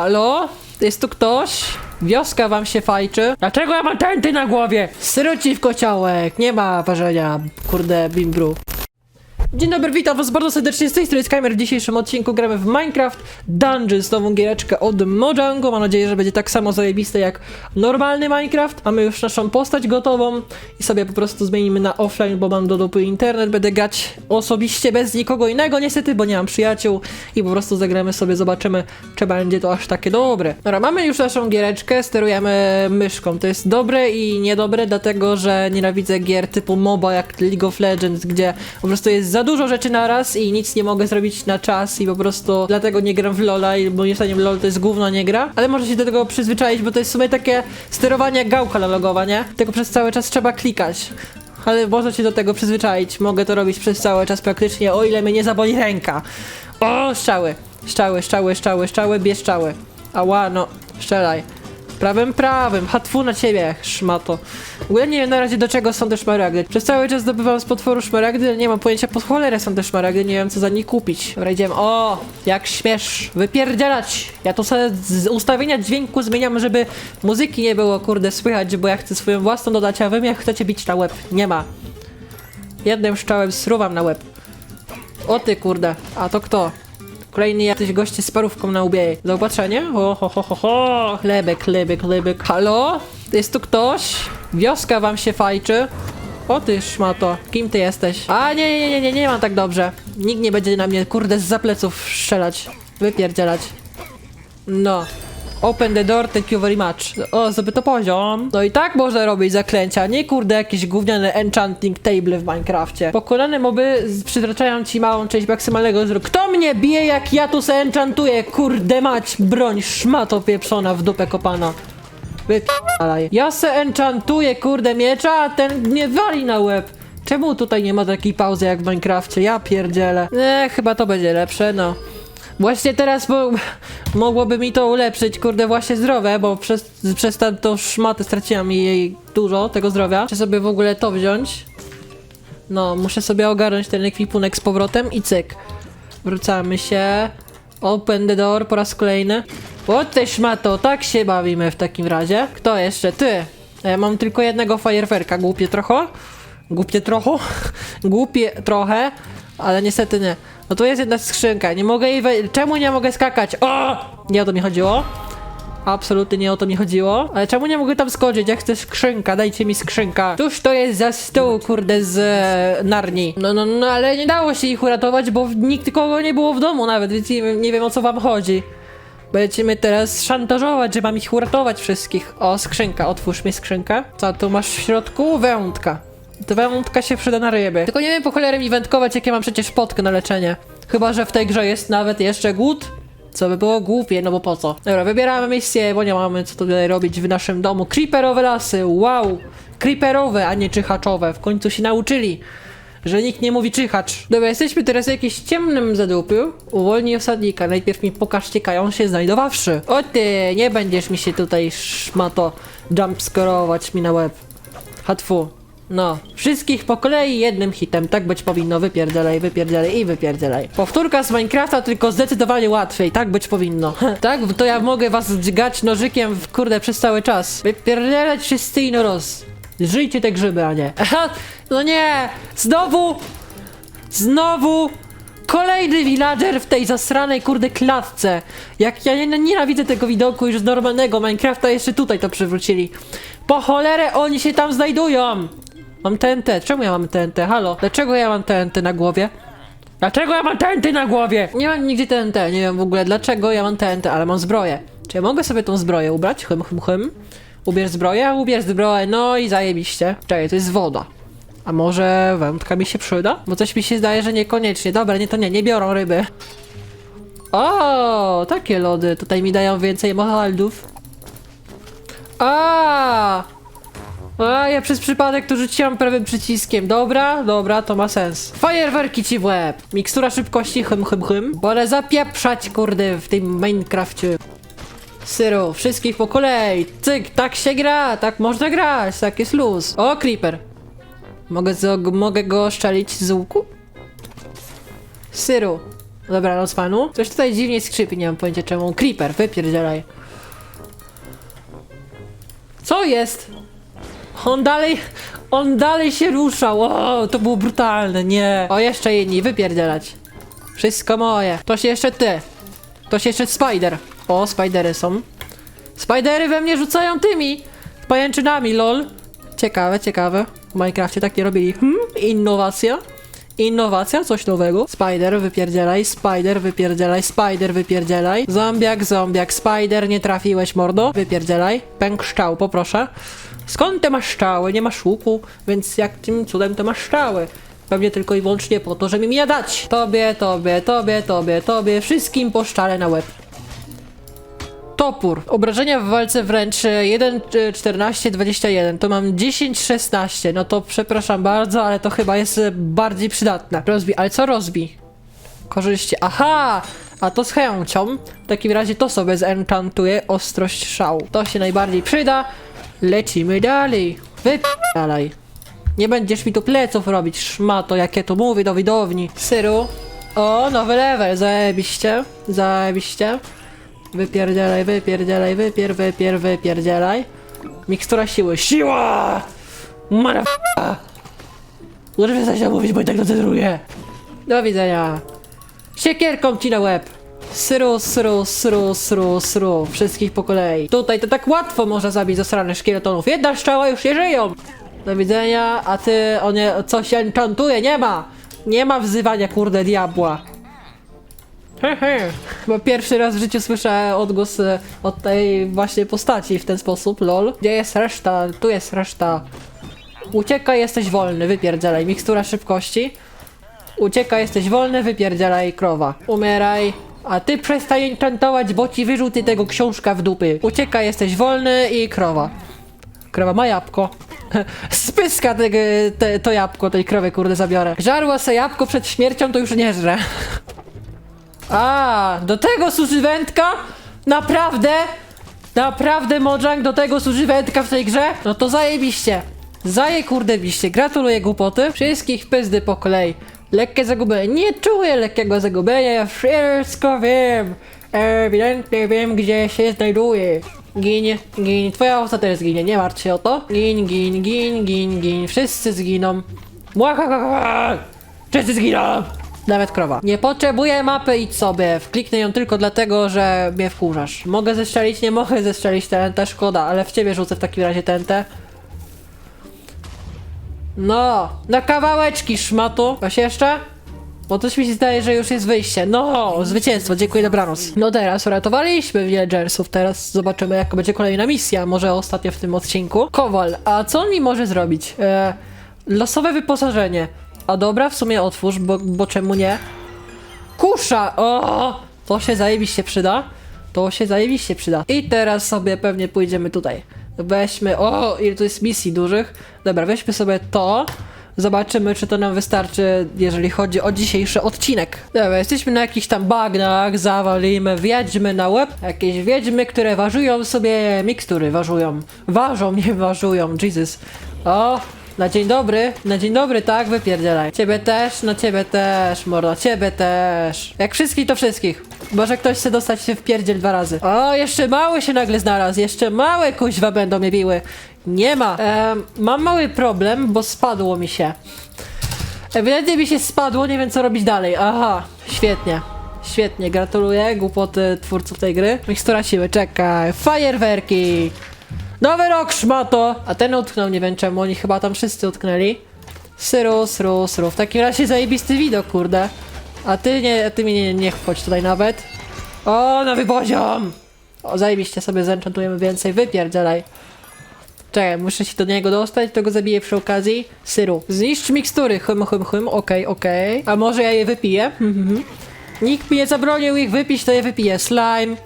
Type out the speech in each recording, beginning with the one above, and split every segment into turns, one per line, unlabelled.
Halo? Jest tu ktoś? Wioska wam się fajczy? Dlaczego ja mam tenty na głowie? Sruci w kociołek, nie ma ważenia, kurde, bimbru. Dzień dobry, witam was bardzo serdecznie z tej strony Skymer. W dzisiejszym odcinku gramy w Minecraft Dungeons, nową giereczkę od Mojango. Mam nadzieję, że będzie tak samo zajebiste jak normalny Minecraft. Mamy już naszą postać gotową i sobie po prostu zmienimy na offline, bo mam do dupy internet. Będę grać osobiście bez nikogo innego niestety, bo nie mam przyjaciół i po prostu zagramy sobie, zobaczymy, czy będzie to aż takie dobre. Dobra, mamy już naszą giereczkę, sterujemy myszką. To jest dobre i niedobre, dlatego że nienawidzę gier typu MOBA jak League of Legends, gdzie po prostu jest za dużo rzeczy na raz i nic nie mogę zrobić na czas i po prostu dlatego nie gram w LoLa i moim zdaniem LoL to jest gówno nie gra, ale może się do tego przyzwyczaić, bo to jest w sumie takie sterowanie gałka analogowa, nie? Tylko przez cały czas trzeba klikać. Ale można się do tego przyzwyczaić. Mogę to robić przez cały czas praktycznie, o ile mnie nie zaboli ręka. O, strzały. Strzały, strzały, strzały, strzały, bierz strzały. Ała, no, strzelaj. Prawym, prawym, hatfu na ciebie, szmato. W ogóle nie wiem na razie do czego są te szmaragdy. Przez cały czas zdobywam z potworu szmaragdy, ale nie mam pojęcia po cholerę są te szmaragdy, nie wiem co za nie kupić. Dobra, idziemy. O, jak śmiesz wypierdzielać. Ja tu sobie z ustawienia dźwięku zmieniam, żeby muzyki nie było, kurde, słychać, bo ja chcę swoją własną dodać, a wy mnie chcecie bić na łeb. Nie ma. Jednym strzałem sruwam na łeb. O ty kurde, a to kto? Kolejny jakiś goście z parówką na łbie. Zaopatrzenie? O, ho, ho, ho, ho. Chlebek, chlebek, chlebek. Halo? Jest tu ktoś? Wioska wam się fajczy? O ty szmato, kim ty jesteś? A nie, nie, nie, nie, nie mam tak dobrze. Nikt nie będzie na mnie, kurde, z zapleców strzelać. Wypierdzielać. No. Open the door, thank you very much. O, zdobyto poziom. No i tak można robić zaklęcia, nie kurde jakieś gówniane enchanting table w Minecrafcie. Pokonane moby przytraczają ci małą część maksymalnego wzroku. Kto mnie bije jak ja tu se enchantuję? Kurde mać, broń, szmato pieprzona w dupę kopana. Wypalaj. Ja se enchantuję kurde miecza, a ten mnie wali na łeb. Czemu tutaj nie ma takiej pauzy jak w Minecrafcie? Ja pierdzielę. Nie, chyba to będzie lepsze, no. Właśnie teraz bo, mogłoby mi to ulepszyć, kurde, właśnie zdrowe, bo przez, przez tą szmatę straciłam jej dużo tego zdrowia. Muszę sobie w ogóle to wziąć. No, muszę sobie ogarnąć ten ekwipunek z powrotem i cyk. Wracamy się. Open the door po raz kolejny. O ty szmato, tak się bawimy w takim razie. Kto jeszcze? Ty. Ja mam tylko jednego fajerwerka, głupie trochę. Głupie trochę. Głupie trochę, ale niestety nie. No tu jest jedna skrzynka, nie mogę jej we... Czemu nie mogę skakać? O! Nie o to mi chodziło. Absolutnie nie o to mi chodziło. Ale czemu nie mogę tam skoczyć? Ja chcę skrzynka, dajcie mi skrzynka. Tuż to jest za stół, kurde, z e, Narni. No, no, no, ale nie dało się ich uratować, bo nikt kogo nie było w domu nawet, więc nie, wiem- nie wiem o co wam chodzi. Będziecie mnie teraz szantażować, że mam ich uratować wszystkich. O, skrzynka, otwórz mi skrzynkę. Co tu masz w środku? Wędka. To wędka się przyda na ryby. Tylko nie wiem po cholerę mi wędkować, jak ja mam przecież potkę na leczenie. Chyba, że w tej grze jest nawet jeszcze głód. Co by było głupie, no bo po co? Dobra, wybieramy misję, bo nie mamy co tutaj robić w naszym domu. Creeperowe lasy, wow! Creeperowe, a nie czyhaczowe. W końcu się nauczyli, że nikt nie mówi czyhacz. Dobra, jesteśmy teraz w jakimś ciemnym zadupiu. Uwolnij osadnika. Najpierw mi pokaż cieka, on się znajdowawszy. O ty, nie będziesz mi się tutaj szmato jumpscorować mi na łeb. Hatfu. No, wszystkich po kolei jednym hitem, tak być powinno, wypierdzielaj, wypierdzielaj i wypierdzielaj. Powtórka z Minecrafta, tylko zdecydowanie łatwiej, tak być powinno. tak, to ja mogę was dźgać nożykiem w kurde przez cały czas. Wypierdzielać wszyscy i no roz. Żyjcie te grzyby, a nie. No nie, znowu, znowu Kolejny villager w tej zasranej kurde klatce. Jak ja nie- nienawidzę tego widoku już z normalnego Minecrafta, jeszcze tutaj to przywrócili. Po cholerę oni się tam znajdują! Mam TNT. Czemu ja mam TNT? Halo? Dlaczego ja mam TNT na głowie? Dlaczego ja mam TNT na głowie? Nie mam nigdzie TNT, nie wiem w ogóle dlaczego ja mam TNT, ale mam zbroję. Czy ja mogę sobie tą zbroję ubrać? Hym, hym, hym. Ubierz zbroję, ubierz zbroję, no i zajebiście. Czekaj, to jest woda. A może wędka mi się przyda? Bo coś mi się zdaje, że niekoniecznie. Dobra, nie to nie, nie biorą ryby. O, takie lody. Tutaj mi dają więcej mohaldów. A, a, ja przez przypadek tu rzuciłam prawym przyciskiem. Dobra, dobra, to ma sens. Fajerwerki ci w łeb. Mikstura szybkości, hym, hym, hym. Wolę zapieprzać, kurde, w tym Minecrafcie. Syru, wszystkich po kolei. Cyk, tak się gra, tak można grać, tak jest luz. O, creeper. Mogę, mogę go szczelić z łuku? Syru. Dobranoc panu. Coś tutaj dziwnie skrzypi, nie mam pojęcia czemu. Creeper, wypierdzielaj. Co jest? On dalej, on dalej się ruszał. O, to było brutalne, nie. O, jeszcze inni, wypierdzielać. Wszystko moje. To się jeszcze ty. To się jeszcze spider. O, spidery są. Spidery we mnie rzucają tymi pajęczynami, lol. Ciekawe, ciekawe. W Minecrafcie tak nie robili. Hmm? Innowacja. Innowacja, coś nowego. Spider, wypierdzielaj, spider, wypierdzielaj, spider, wypierdzielaj. Zombiak, zombiak, spider, nie trafiłeś, mordo. Wypierdzielaj. Pęk szczał, poproszę. Skąd ty masz szczały? Nie masz łuku, więc jakim cudem ty masz szczały? Pewnie tylko i wyłącznie po to, żeby mi je dać. Tobie, tobie, tobie, tobie, tobie, wszystkim po szczale na łeb. Topór. Obrażenia w walce wręcz e, 1, e, 14, 21. To mam 10, 16. No to przepraszam bardzo, ale to chyba jest e, bardziej przydatne. Rozbi, ale co rozbi? Korzyści. Aha! A to z chęcią. W takim razie to sobie zenchantuję ostrość szału. To się najbardziej przyda. Lecimy dalej. Wypalaj. Nie będziesz mi tu pleców robić, szmato, jakie to mówię do widowni. Syru. O, nowy level, zajebiście, zajebiście. Wypierdzielaj, wypierdzielaj, wypier, wypier, wypierdzielaj. Mikstura siły. Siła! Mara... Może przestać mówić, bo i tak to. Do widzenia. Siekierką ci na łeb. Sru, sru, sru, sru, sru. Wszystkich po kolei. Tutaj to tak łatwo można zabić zasranych szkieletonów. Jedna strzała już nie żyją. Do widzenia, a ty, o nie, coś enchantuje, nie ma. Nie ma wzywania, kurde, diabła. Hehe. Bo pierwszy raz w życiu słyszę odgłos e, od tej właśnie postaci w ten sposób, lol. Gdzie jest reszta? Tu jest reszta. Uciekaj, jesteś wolny, wypierdzielaj. Mikstura szybkości. Uciekaj, jesteś wolny, wypierdzielaj, krowa. Umieraj. A ty przestań enchantować, bo ci wyrzuty tego książka w dupy. Uciekaj, jesteś wolny i krowa. Krowa ma jabłko. Spyska tego, te, to jabłko, tej krowy, kurde, zabiorę. Żarła se jabłko przed śmiercią, to już nie żre. A, do tego służy wędka? Naprawdę? Naprawdę, Mojang, do tego służy wędka w tej grze? No to zajebiście. Zaje kurde biście. Gratuluję głupoty. Wszystkich pizdy po kolei. Lekkie zagubienie. Nie czuję lekkiego zagubienia, ja wszystko wiem. Ewidentnie wiem, gdzie się znajduję. Gin, gin. Twoja owca też zginie, nie martw się o to. Gin, gin, gin, gin, gin. Wszyscy zginą. Młahahaha! Wszyscy zginą! Nawet krowa. Nie potrzebuję mapy, idź sobie. Wkliknę ją tylko dlatego, że mnie wkurzasz. Mogę zestrzelić, nie mogę zestrzelić TNT, szkoda, ale w ciebie rzucę w takim razie TNT. No, na kawałeczki szmatu. Coś jeszcze? Bo coś mi się zdaje, że już jest wyjście. No, zwycięstwo, dziękuję, dobranoc. No teraz uratowaliśmy villagersów, teraz zobaczymy jaka będzie kolejna misja, może ostatnio w tym odcinku. Kowal, a co on mi może zrobić? E, losowe wyposażenie. A dobra, w sumie otwórz, bo, bo czemu nie? Kusza! O, to się zajebiście przyda. To się zajebiście przyda. I teraz sobie pewnie pójdziemy tutaj. Weźmy, o, ile tu jest misji dużych. Dobra, weźmy sobie to. Zobaczymy, czy to nam wystarczy, jeżeli chodzi o dzisiejszy odcinek. Dobra, jesteśmy na jakichś tam bagnach, zawalimy wiedźmy na łeb. Jakieś wiedźmy, które ważyją sobie mikstury, ważyją. Ważą, nie ważyją, Jesus. O, na dzień dobry, na dzień dobry, tak, wypierdzielaj. Ciebie też, no ciebie też, mordo, ciebie też. Jak wszystkich, to wszystkich. Może ktoś chce dostać się w pierdziel dwa razy. O, jeszcze mały się nagle znalazł, jeszcze małe kuźwa będą mnie biły. Nie ma. Em, mam mały problem, bo spadło mi się. Ewidentnie mi się spadło, nie wiem co robić dalej. Aha, świetnie. Świetnie, gratuluję, głupoty twórców tej gry. Mikstura siły, czekaj. Fajerwerki! Nowy rok, szmato! A ten utknął, nie wiem czemu, oni chyba tam wszyscy utknęli. Syru, syru, syru. W takim razie zajebisty widok, kurde. A ty nie, ty mi nie, nie wchodź tutaj nawet. O, nowy poziom! O, zajebiście sobie zenchantujemy więcej, wypierdzielaj. Czekaj, muszę się do niego dostać, to go zabiję przy okazji. Syru. Zniszcz mikstury, hym, hym, hym, okej, okej. A może ja je wypiję? Mhm, mhm. Nikt mi nie zabronił ich wypić, to je wypiję. Slime.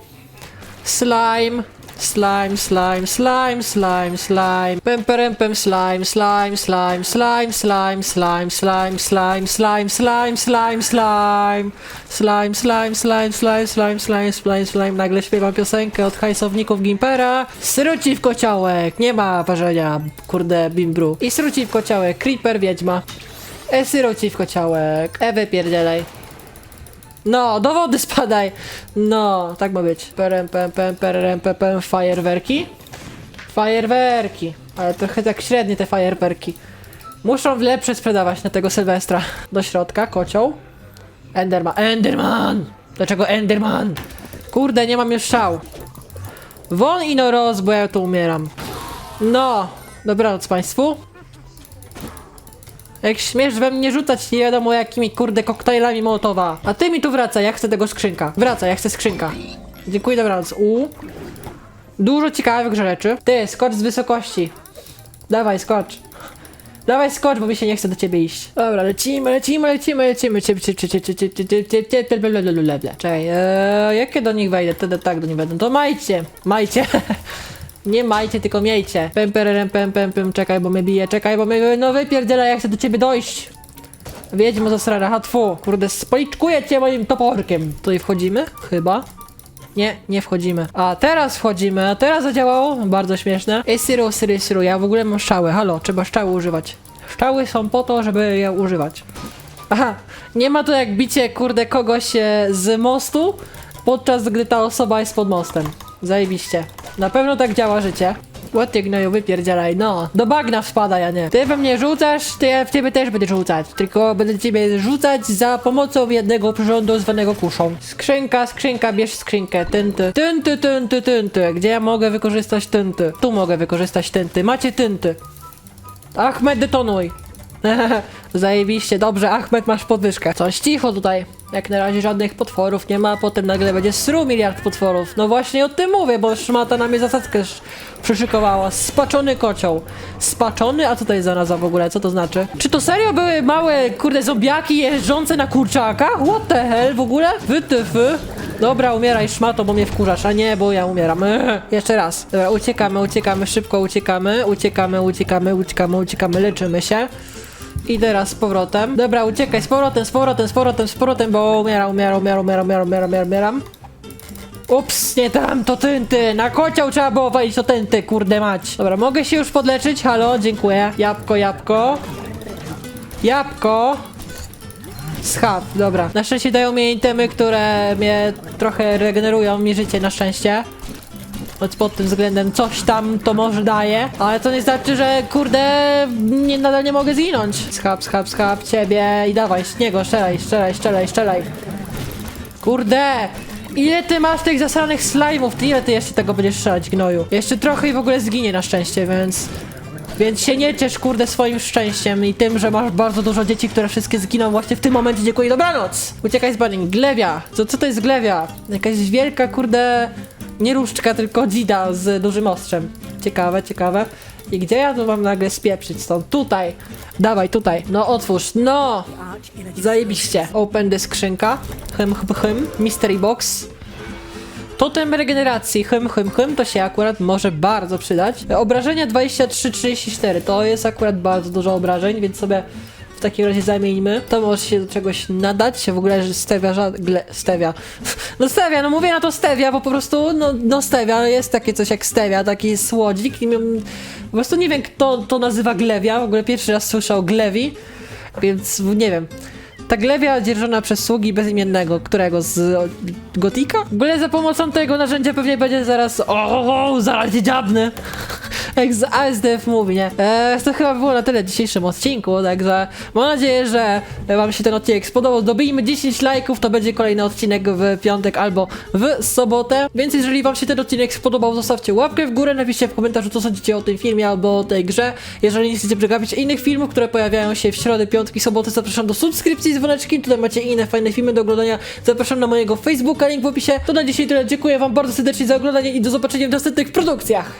Slime. Slime, slime, slime, slime, slime. Pem, perem, pem, slime, slime, slime, slime, slime, slime, slime, slime, slime, slime, slime, slime. Slime, slime, slime, slime, slime, slime, slime, slime. Nagle śpiewam piosenkę od hajsowników Gimpera. Sruci w kociołek, nie ma ważenia, kurde, bimbru. I sruci w kociołek, creeper, wiedźma. E, syruci w kociołek, e, wypierdzielaj. No, do wody spadaj. No, tak ma być. Perem, pem, pem, perem, pem, pem, fajerwerki. Fajerwerki. Ale trochę tak średnie te fajerwerki. Muszą lepsze sprzedawać na tego Sylwestra. Do środka, kocioł. Enderman. Enderman! Dlaczego Enderman? Kurde, nie mam już szał. Won i no roz, bo ja tu umieram. No, dobranoc państwu. Jak śmiesz we mnie rzucać nie wiadomo jakimi kurde koktajlami Mołotowa. A ty mi tu wracaj, ja chcę tego skrzynka. Wracaj, ja chcę skrzynka. Dziękuję, dobranoc. U. Dużo ciekawych rzeczy. Ty, skocz z wysokości. Dawaj, skocz. Dawaj skocz, bo mi się nie chce do ciebie iść. Dobra, lecimy, lecimy, lecimy, lecimy. Czekaj, jakie do nich wejdę? Wtedy tak do nich wejdę. No to majcie, majcie. Nie majcie, tylko miejcie. Pem, pererem, pem, pem, pem, czekaj, bo mnie bije, czekaj, bo mnie, no wypierdziela, ja chcę do ciebie dojść. Wiedźmo zasrana, hatfu. Kurde, spoliczkuję cię moim toporkiem. Tutaj wchodzimy? Chyba. Nie, nie wchodzimy. A teraz wchodzimy, a teraz zadziałało? Bardzo śmieszne. Ej, syru, syru, syru, ja w ogóle mam strzały. Halo, trzeba strzały używać. Strzały są po to, żeby je używać. Aha, nie ma to jak bicie, kurde, kogoś e, z mostu, podczas gdy ta osoba jest pod mostem. Zajebiście. Na pewno tak działa życie. Ładnie gnoju, wypierdzielaj, no. Do bagna wpada, ja nie. Ty we mnie rzucasz, to ja w ciebie też będę rzucać. Tylko będę ciebie rzucać za pomocą jednego przyrządu zwanego kuszą. Skrzynka, skrzynka, bierz skrzynkę, tynty. Tynty, tynty, tynty. Gdzie ja mogę wykorzystać tynty? Tu mogę wykorzystać tynty. Macie tynty. Achmed, detonuj. Zajebiście, dobrze, Achmed, masz podwyżkę. Coś cicho tutaj. Jak na razie żadnych potworów nie ma, a potem nagle będzie sru miliard potworów. No właśnie o tym mówię, bo szmata na mnie zasadzkę sz- przyszykowała. Spaczony kocioł. Spaczony? A co to jest za nazwa w ogóle? Co to znaczy? Czy to serio były małe, kurde, zombiaki jeżdżące na kurczakach? What the hell w ogóle? Wytyfy. Dobra, umieraj szmato, bo mnie wkurzasz, a nie, bo ja umieram. Jeszcze raz. Dobra, uciekamy, uciekamy, szybko uciekamy, uciekamy, uciekamy, uciekamy, uciekamy, leczymy się. I teraz z powrotem. Dobra, uciekaj, z powrotem, z powrotem, z powrotem, z powrotem, bo umieram, umieram, umieram, umieram, umieram, umieram, umieram. Ups, nie tam, to tynty, na kocioł trzeba było wejść, to tynty, kurde mać. Dobra, mogę się już podleczyć, halo, dziękuję. Jabłko, jabłko. Jabłko. Schab, dobra. Na szczęście dają mi itemy, które mnie trochę regenerują mi życie, na szczęście. Choć pod tym względem coś tam to może daje, ale to nie znaczy, że kurde nie, nadal nie mogę zginąć. Schab, schab, schab, ciebie i dawaj, z niego, strzelaj, strzelaj, strzelaj, strzelaj. Kurde! Ile ty masz tych zasranych slajmów? Ile ty jeszcze tego będziesz strzelać, gnoju? Jeszcze trochę i w ogóle zginie na szczęście, więc... Więc się nie ciesz, kurde, swoim szczęściem i tym, że masz bardzo dużo dzieci, które wszystkie zginą właśnie w tym momencie. Dziękuję, dobranoc! Uciekaj z banin. Glewia! Co, co to jest glewia? Jakaś wielka, kurde... Nie różdżka, tylko dzida z dużym ostrzem. Ciekawe, ciekawe. I gdzie ja tu mam nagle spieprzyć stąd? Tutaj! Dawaj, tutaj. No, otwórz. No! Zajebiście. Open the skrzynka. Hym, hym, hym. Mystery box. Totem regeneracji, hym, hym, hym, to się akurat może bardzo przydać. Obrażenia 23-34, to jest akurat bardzo dużo obrażeń, więc sobie takim razie zamieńmy. To może się do czegoś nadać, w ogóle, że stevia, ża- gle, stevia. No stevia, no mówię na to stevia, bo po prostu, no, no stevia, jest takie coś jak stevia, taki słodzik i po prostu nie wiem kto to nazywa glewia, w ogóle pierwszy raz słyszę o glewi, więc nie wiem. Ta glewia dzierżona przez sługi bezimiennego, którego z Gotika? W ogóle za pomocą tego narzędzia pewnie będzie zaraz o, zaraz cię dziabnę. Jak z ASDF mówi, nie? Eee, to chyba było na tyle w dzisiejszym odcinku, także mam nadzieję, że wam się ten odcinek spodobał. Dobijmy 10 lajków, to będzie kolejny odcinek w piątek albo w sobotę. Więc jeżeli wam się ten odcinek spodobał, zostawcie łapkę w górę, napiszcie w komentarzu, co sądzicie o tym filmie albo o tej grze. Jeżeli nie chcecie przegapić innych filmów, które pojawiają się w środę, piątki, soboty, zapraszam do subskrypcji z dzwoneczkiem. Tutaj macie inne fajne filmy do oglądania. Zapraszam na mojego Facebooka, link w opisie. To na dzisiaj tyle. Dziękuję wam bardzo serdecznie za oglądanie i do zobaczenia w następnych produkcjach.